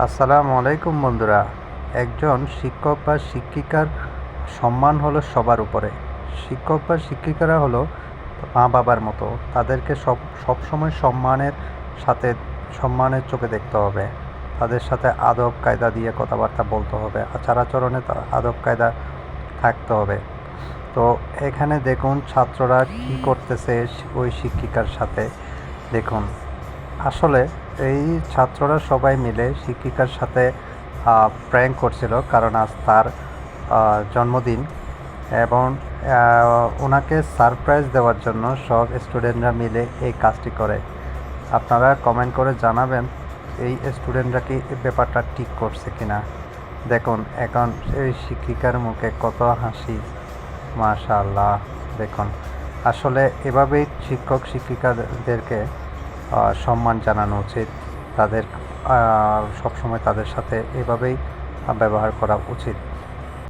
আসসালামু আলাইকুম বন্ধুরা। একজন শিক্ষক বা শিক্ষিকার সম্মান হলো সবার উপরে। শিক্ষক বা শিক্ষিকারা হলো মা বাবার মতো। তাদেরকে সব, সবসময় সম্মানের সাথে, সম্মানের চোখে দেখতে হবে। তাদের সাথে আদব কায়দা দিয়ে কথাবার্তা বলতে হবে। আচার আচরণে আদব কায়দা থাকতে হবে। তো এখানে দেখুন ছাত্ররা কি করতেছে ওই শিক্ষিকার সাথে। দেখুন, আসলে এই ছাত্ররা সবাই মিলে শিক্ষিকার সাথে প্র্যাঙ্ক করছিল কারণ আজ তার জন্মদিন এবং ওনাকে সারপ্রাইজ দেওয়ার জন্য সব স্টুডেন্টরা মিলে এই কাজটি করে। আপনারা কমেন্ট করে জানাবেন এই স্টুডেন্টরা কি ব্যাপারটা ঠিক করছে কিনা। দেখুন, এখন এই শিক্ষিকার মুখে কত হাসি। মাশাআল্লাহ, দেখুন। আসলে এভাবেই শিক্ষক শিক্ষিকাদেরকে সম্মান জানানো উচিত। তাদের সবসময় তাদের সাথে এভাবেই ব্যবহার করা উচিত।